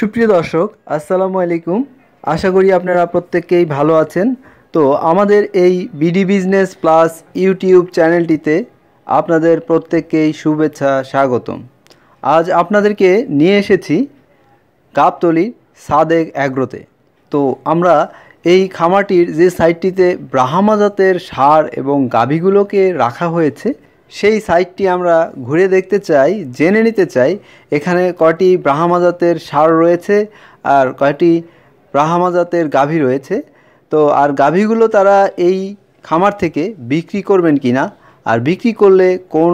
সুপ্রিয় দর্শক, আসসালামু আলাইকুম। আশা করি আপনারা প্রত্যেককেই ভালো আছেন। তো আমাদের এই বিডি বিজনেস প্লাস ইউটিউব চ্যানেলটিতে আপনাদের প্রত্যেককেই শুভেচ্ছা, স্বাগতম। আজ আপনাদেরকে নিয়ে এসেছি গাবতলি সাদেক অ্যাগ্রোতে তো আমরা এই খামারটির যে সাইটটিতে ব্রাহ্মা জাতের সার এবং গাভীগুলোকে রাখা হয়েছে সেই সাইটটি আমরা ঘুরে দেখতে চাই, জেনে নিতে চাই। এখানে কয়টি ব্রাহ্মা জাতের সার রয়েছে আর কয়টি ব্রাহ্মা জাতের গাভী রয়েছে। তো আর গাভীগুলো তারা এই খামার থেকে বিক্রি করবেন কিনা? আর বিক্রি করলে কোন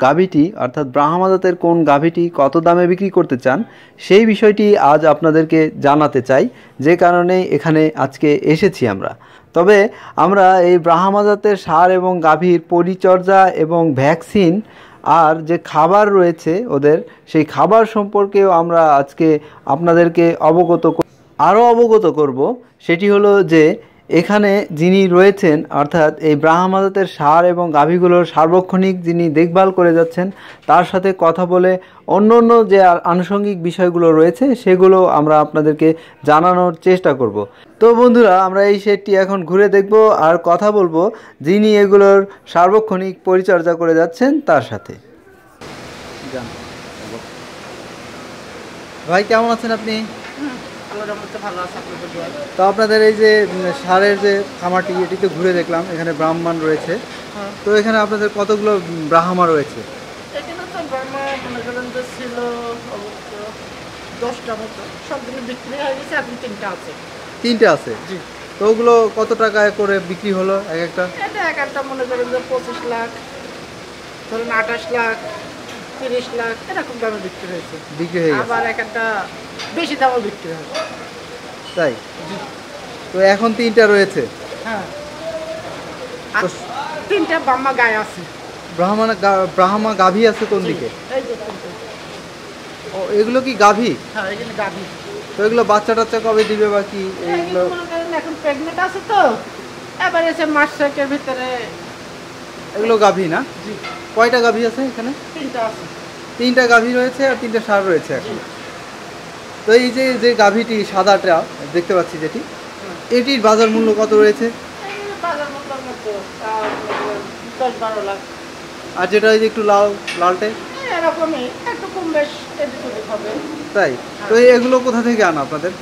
গাভীটি, অর্থাৎ ব্রাহ্মা জাতের কোন গাভীটি কত দামে বিক্রি করতে চান, সেই বিষয়টি আজ আপনাদেরকে জানাতে চাই। যে কারণে এখানে আজকে এসেছি আমরা। তবে আমরা এই ব্রাহ্মা জাতের সার এবং গাভীর পরিচর্যা এবং ভ্যাকসিন আর যে খাবার রয়েছে ওদের, সেই খাবার সম্পর্কেও আমরা আজকে আপনাদেরকে অবগত আরও অবগত করব। সেটি হলো যে এখানে যিনি রয়েছেন, অর্থাৎ এই ব্রাহ্মাজাতের সার এবং গাভীগুলোর সার্বক্ষণিক যিনি দেখভাল করে যাচ্ছেন, তার সাথে কথা বলে অন্য অন্য যে আনুষঙ্গিক বিষয়গুলো রয়েছে, সেগুলো আমরা আপনাদেরকে জানানোর চেষ্টা করব। তো বন্ধুরা, আমরা এই শেডটি এখন ঘুরে দেখব আর কথা বলব যিনি এগুলোর সার্বক্ষণিক পরিচর্যা করে যাচ্ছেন তার সাথে। ভাই, কেমন আছেন আপনি? তো আপনাদের এই যে সারের যে খামারটি এটিতে ঘুরে দেখলাম এখানে ব্রাহ্মণ রয়েছে। হ্যাঁ। তো এখানে আপনাদের কতগুলো ব্রাহ্মা রয়েছে? এখানে তো বার্মা মনে করেন যে ছিল দশটা মতো। সবগুলো বিক্রি হয়ে গেছে এখন তিনটা আছে। তিনটে আছে? জি। তো ওগুলো কত টাকায় করে বিক্রি হলো এক একটা? এটা এক একটা মনে করেন যে পঁচিশ লাখ ধরুন আঠাশ লাখ তিরিশ লাখ এরকম দামে বিক্রি হয়েছে। বিক্রি হয়ে আবার এক একটা বেশি দামও বিক্রি হয়। তাই? তো এখন তিনটা রয়েছে। হ্যাঁ। তিনটা বাম্মা গায়ে আছে। ব্রাহ্মণ ব্রাহ্মা গাভী আছে কোন দিকে। ও এগুলো কি গাভী? হ্যাঁ এখানে গাভী। তো এগুলো বাচ্চা টাচ্চা কবে দিবে বা কি? এগুলো এখন প্রেগনেন্ট আছে তো। এবার এসে মাস ছয়েকের ভিতরে এগুলো গাভী না? জি। কয়টা গাভী আছে এখানে? তিনটা আছে। তিনটা গাভী রয়েছে আর তিনটা সার রয়েছে এখন। তো এই যে যে গাভীটি সাদাটা দেখতে পাচ্ছি যেটি, এটির বাজার মূল্য কত রয়েছে? আর যেটা ওই যে একটু লাল, লালটে? তাই? তো এগুলো কোথা থেকে আনা আপনাদের?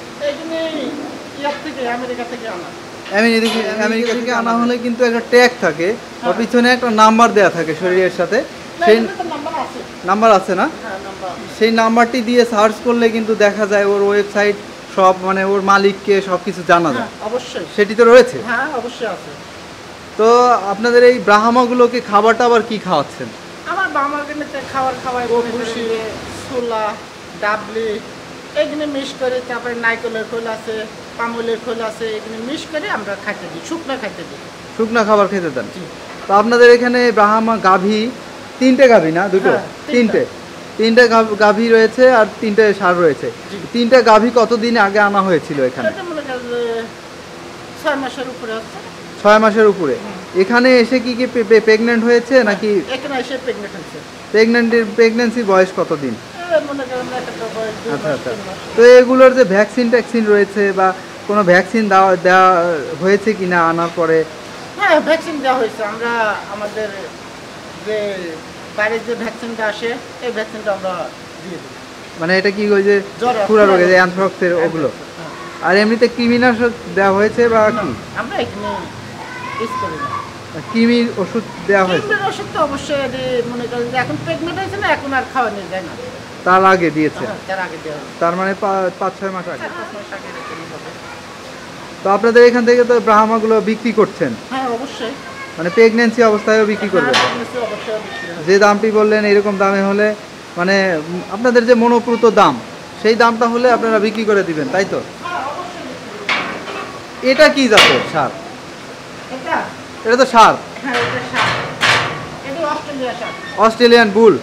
আমেরিকা থেকে আনা হলে কিন্তু একটা ট্যাগ থাকে, বা পিছনে একটা নাম্বার দেয়া থাকে শরীরের সাথে। সেই নাম্বার আছে না? হ্যাঁ সেই নাম্বারটি দিয়ে সার্চ করলে কিন্তু দেখা যায় ওর ওয়েবসাইট সব মানে ওর মালিককে সব কিছু জানা হ্যাঁ যায় অবশ্যই। সেটি তো রয়েছে? হ্যাঁ অবশ্যই আছে। তো আপনাদের এই ব্রাহ্মাগুলোকে খাবারটা আবার কি খাওয়াচ্ছেন? আমার কিন্তু খাবার খাওয়াই ছোলা ডাবলি এগুলো মিক্স করে তারপরে নাইকলের খোল আছে পামলের খোল আছে এগুলো মিক্স করে আমরা খাইতে দিই শুকনো খাইতে দিই। শুকনা খাবার খেতে দেন। তো আপনাদের এখানে ব্রাহ্মা গাভী তিনটে গাভী না দুটো? হ্যাঁ, তিনটে। তিনটে। গাভ- রয়েছে আর তিনটে সার রয়েছে। তিনটে গাভী কতদিন আগে আনা হয়েছিল এখানে? ছয় মাসের উপরে ছয় মাসের উপরে। এখানে এসে কি কি প্রেগনেন্ট হয়েছে নাকি এখানে এসে প্রেগনেন্ট প্রেগনেন্টের বয়স কতদিন? আচ্ছা আচ্ছা। তো এগুলোর যে ভ্যাকসিন ট্যাকসিন রয়েছে বা কোনো ভ্যাকসিন দেওয়া দেওয়া হয়েছে কিনা আনার পরে? হ্যাঁ ভ্যাকসিন দেওয়া হয়েছে। আমরা আমাদের যে বাইরের যে ভ্যাকসিনটা আসে এই ভ্যাকসিনটা আমরা দিয়ে দিই মানে এটা কি ওই যে খুরা রোগে। যে অ্যানথ্রাক্সের ওগুলো? হ্যাঁ। আর এমনিতে কৃমিনাশক দেওয়া হয়েছে বা কি? আমরা এখানে ইউজ করি না। কৃমির ওষুধ দেওয়া হয়েছে? ওষুধ তো অবশ্যই মনে করেন যে এখন প্রেগনেন্ট হয়েছে না এখন আর খাওয়ানো যায় না। তার আগে দিয়েছে? হ্যাঁ, তার আগে দেওয়া তার মানে পাঁচ ছয় মাস আগে। তো আপনাদের এখান থেকে তো ব্রাহ্মাগুলো বিক্রি করছেন? হ্যাঁ অবশ্যই। মানে প্রেগনেন্সি অবস্থায়ও বিক্রি করবেন হ্যাঁ। যে দামটি বললেন এরকম দামে হলে মানে আপনাদের যে মনোপ্রুত দাম সেই দামটা হলে আপনারা বিক্রি করে দিবেন তাই তো? হ্যাঁ। এটা কি জাতের সার? এটা? তো সার। হ্যাঁ সার। Australian bull.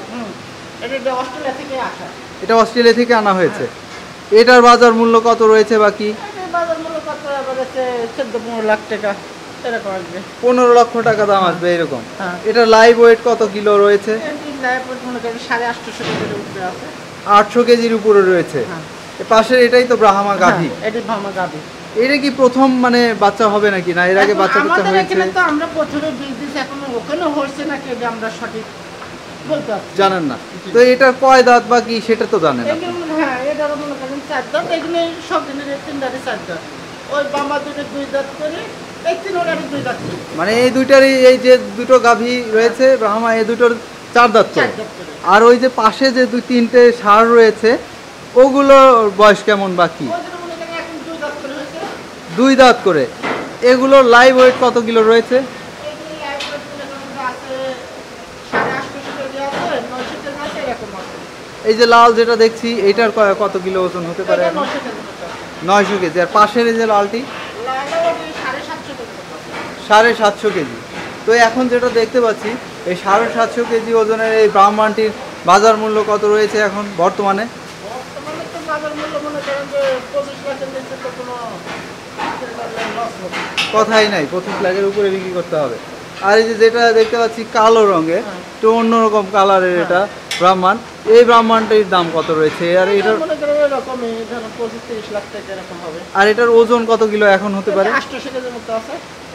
এটা অস্ট্রেলিয়া থেকে আনা হয়েছে। এটার বাজার মূল্য কত রয়েছে বাকি বাজার মূল্য কত? হচ্ছে চোদ্দ পনেরো লাখ টাকা। এরকম আসবে পনেরো লক্ষ টাকা দাম আসবে এরকম। হ্যাঁ। এটার লাইভ ওয়েট কত কিলো রয়েছে? এটি সাড়ে উপরে আছে। আটশো কেজির উপরে রয়েছে। হ্যাঁ। পাশের এটাই তো ব্রাহ্মা গাভী। হ্যাঁ, এটি ভামা এটা কি প্রথম মানে বাচ্চা হবে নাকি? না এর আগে এখন বাচ্চা হয়েছে? তো আমরা প্রথমে বীজ দিছি এখন ওখানে হচ্ছে নাকি এটা আমরা সঠিক বলতে জানেন না। তো এটা কয় দাঁত বা কি সেটা তো জানেন না হ্যাঁ এটারও মনে করেন চার দাঁত। এগুলো সব দিনের তিন দাঁতে চার দাঁত। ওই বামা দুটো দুই দাঁত করে মানে এই দুইটারই এই যে দুটো গাভী রয়েছে ব্রাহ্মা এই দুটোর চার দাঁত আর ওই যে পাশে যে দুই তিনটে সার রয়েছে ওগুলোর বয়স কেমন বাকি দুই দাঁত করে এগুলোর লাইভ ওয়েট কত কিলো রয়েছে? এগুলো এই যে লাল যেটা দেখছি এটার কত কিলো ওজন হতে পারে নয়শো কেজি আর পাশের এই যে লালটি লালটা ওটি সাড়ে সাতশো কেজি মতো আছে। সাড়ে সাতশো কেজি। তো এখন যেটা দেখতে পাচ্ছি এই সাড়ে সাতশো কেজি ওজনের এই ব্রাহ্মণটির বাজার মূল্য কত রয়েছে এখন বর্তমানে? মনে। কথাই নাই পঁচিশ লাখের উপরে বিক্রি করতে হবে। আর এই যে যেটা দেখতে পাচ্ছি কালো রঙের তো অন্যরকম কালারের এটা ব্রাহ্মণ। এই ব্রাহ্মণটির দাম কত রয়েছে? আর এটার আর এটার ওজন কত কিলো এখন হতে পারে?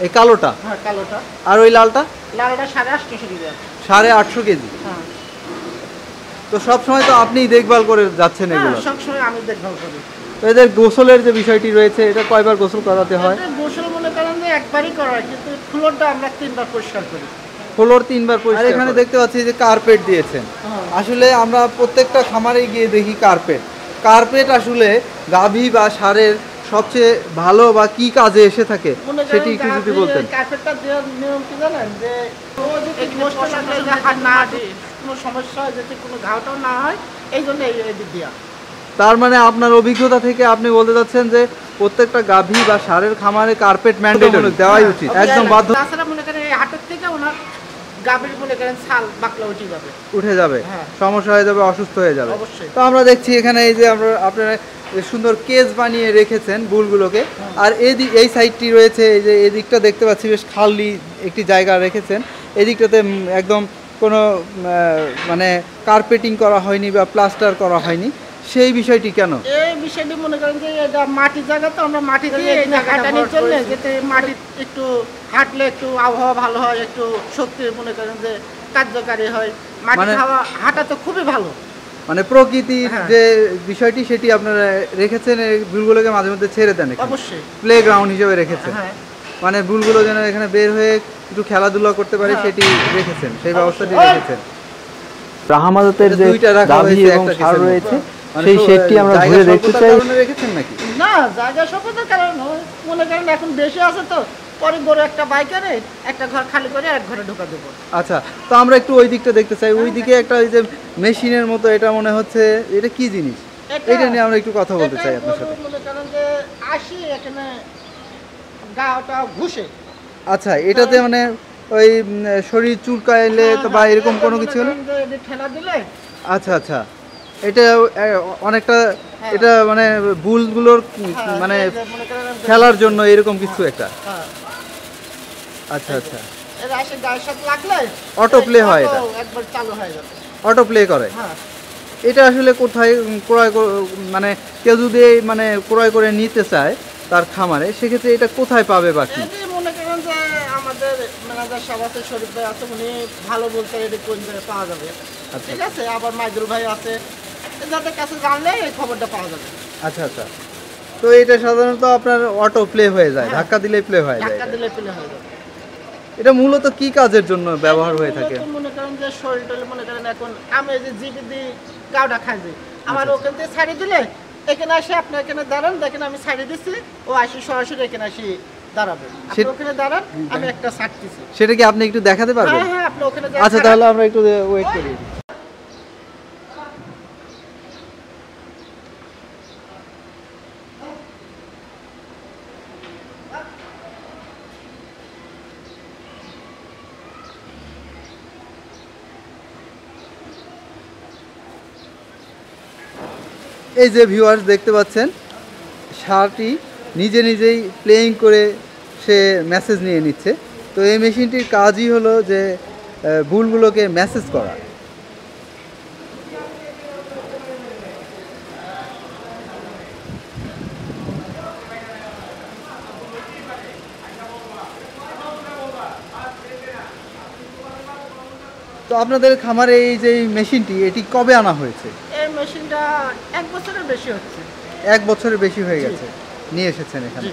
এই কালোটা? হ্যাঁ কালোটা। আর ওই লালটা? লালটা সাড়ে আটশোশো কেজি সাড়ে আটশো কেজি। হ্যাঁ। তো সব সময় তো আপনিই দেখভাল করে যাচ্ছেন হ্যাঁ, এগুলো? সবসময় আমি দেখভাল করি। তো এদের গোসলের যে বিষয়টি রয়েছে এটা কয়বার গোসল করাতে হয়? গোসল মনে করেন যে একবারই করা হয় কিন্তু ফ্লোরটা আমরা তিনবার পরিষ্কার করি। ফ্লোর তিনবার পরিষ্কার এখানে দেখতে পাচ্ছি যে কার্পেট দিয়েছেন। হ্যাঁ। আসলে আমরা প্রত্যেকটা খামারে গিয়ে দেখি কার্পেট। কার্পেট আসলে গাভী বা সারের সবচেয়ে ভালো বা কি কাজে এসে থাকে সেটি একটু যদি বলতেন। কার্পেটটা দেওয়ার নিয়ম কি জানেন? যে এই গোষ্ঠ লাগলে যে হাত না কোনো সমস্যা হয় যাতে কোনো ঘাওটাও না হয় এই জন্য এই এই দিক দেওয়া। তার মানে আপনার অভিজ্ঞতা থেকে আপনি বলতে চাচ্ছেন যে প্রত্যেকটা গাভী বা সারের খামারে কার্পেট ম্যান্ডেটরি দেওয়াই উচিত একদম বাধ্য তাছাড়া মনে করেন এই হাটের থেকে ওনার গাভীর মনে করেন ছাল বাকলা উঠে যাবে উঠে যাবে। হ্যাঁ। সমস্যা হয়ে যাবে অসুস্থ হয়ে যাবে। তো আমরা দেখছি এখানে এই যে আমরা আপনারা সুন্দর কেস বানিয়ে রেখেছেন বুলগুলোকে। আর এদিক এই সাইডটি রয়েছে এই যে এদিকটা দেখতে পাচ্ছি বেশ খালি একটি জায়গা রেখেছেন। এদিকটাতে একদম কোনো মানে কার্পেটিং করা হয়নি বা প্লাস্টার করা হয়নি। সেই বিষয়টি কেন? এই বিষয়টি মনে করেন যে এটা মাটির জায়গা তো আমরা মাটি জন্য মাটি একটু হাঁটলে একটু আবহাওয়া ভালো হয় একটু শক্তি মনে করেন যে কার্যকারী হয়। মাটি মানে- খাওয়া হাঁটা তো খুবই ভালো। মানে প্রকৃতির হ্যাঁ। যে বিষয়টি সেটি আপনারা রেখেছেন এই বুলগুলোকে মাঝে মধ্যে ছেড়ে দেন অবশ্যই। প্লে গ্রাউন্ড হিসেবে রেখেছেন। হ্যাঁ। মানে বুলগুলো যেন এখানে বের হয়ে একটু খেলাধুলা করতে পারে হ্যাঁ। সেটি রেখেছেন সেই ব্যবস্থাটি রেখেছেন। রাহামাদাতের যে হয়েছে এবং একটা সার রয়েছে মানে সেই শেডটি আমরা ঘুরে দেখতে চাই। রেখেছেন নাকি? না জায়গা স্বল্পতার কারণ মনে করেন এখন বেশি আছে তো পরে বড় একটা বাইক আনে একটা ঘর খালি করে এক ঘরে ঢোকা দেবো। আচ্ছা তো আমরা একটু ওই দিকটা দেখতে চাই। ওই দিকে একটা ওই যে মেশিনের মতো এটা মনে হচ্ছে এটা কি জিনিস? এটা- নিয়ে আমরা একটু কথা বলতে চাই আপনার সাথে। মনে করেন যে আসি এখানে গাটা ঘুষে। আচ্ছা এটাতে মানে ওই শরীর চুলকাইলে তো বা এরকম কোনো কিছু হলে? ঠেলা দিলে? আচ্ছা আচ্ছা। এটা অনেকটা হ্যাঁ। এটা মানে হ্যাঁ, মানে খেলার জন্য এরকম কিছু একটা। হ্যাঁ, আচ্ছা আচ্ছা। এর আসে গায়ের সাথে লাগলে Auto play হয় এটা? একবার চালু হয়ে যাবে। অটো প্লে করে। হ্যাঁ। এটা আসলে কোথায় ক্রয় কর- মানে কেউ যদি মানে ক্রয় করে নিতে চায় তার খামারে সেক্ষেত্রে এটা কোথায় পাবে বাকি মনে করেন যে আমাদের ম্যানেজার সাহেব আছে শরীফ ভাই আছে উনি ভালো বলতে এটি কোন জায়গায় পাওয়া যাবে। আচ্ছা। ঠিক আছে আবার মাইদুল ভাই আছে। যাদের কাছে জানলে এই খবরটা পাওয়া যাবে। আচ্ছা আচ্ছা। তো এটা সাধারণত আপনার অটো প্লে হয়ে যায় হ্যাঁ। ধাক্কা দিলেই প্লে হয়ে যায় ধাক্কা দিলে পেলে হয়ে যাবে এটা মূলত কি কাজের জন্য ব্যবহার হয়ে থাকে? মনে করেন যে শরীর টরীর মনে করেন এখন আমি যে জিবি দি গাওটা খাই যে আমার আচ্ছা। ওখান থেকে ছাড়িয়ে দিলে এখানে আসে আপনি এখানে দাঁড়ান দেখেন আমি ছাড়ি দিছি ও আসি সরাসরি এখানে আসি দাঁড়াবে। আপনি দাঁড়ান আমি একটা সেটা কি আপনি একটু দেখাতে পারবেন? হ্যাঁ হ্যাঁ আচ্ছা তাহলে আমরা একটু ওয়েট করি এই যে ভিউয়ার্স দেখতে পাচ্ছেন, সারটি নিজে নিজেই প্লেয়িং করে সে মেসেজ নিয়ে নিচ্ছে। তো এই মেশিনটির কাজই হলো যে ভুলগুলোকে মেসেজ করা। তো আপনাদের খামারে এই যে মেশিনটি, এটি কবে আনা হয়েছে? মেশিনটা এক বছরের বেশি হচ্ছে। এক বছরের বেশি হয়ে গেছে। নিয়ে এসেছেন এখানে।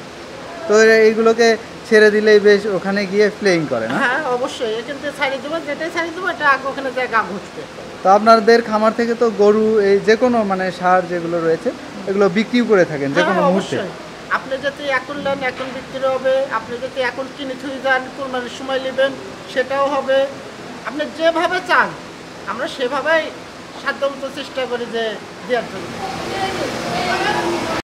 তো এইগুলোকে ছেড়ে দিলেই বেশ ওখানে গিয়ে প্লেইং করে না? হ্যাঁ অবশ্যই। এখান থেকে ছাড়িয়ে দেবো যেটাই ছাড়িয়ে দেবো এটা ওখানে জায়গা ঘুরবে তো আপনাদের খামার থেকে তো গরু এই যে কোনো মানে সার যেগুলো রয়েছে এগুলো বিক্রিও করে থাকেন যে কোনো হ্যাঁ, মুহূর্তে। আপনি যদি এখন নেন এখন বিক্রি হবে। আপনি যদি এখন কিনে থুই যান কোরবানির সময় নেবেন সেটাও হবে। আপনি যেভাবে চান আমরা সেভাবেই সাধ্যমতো চেষ্টা করি যে দেওয়ার জন্য।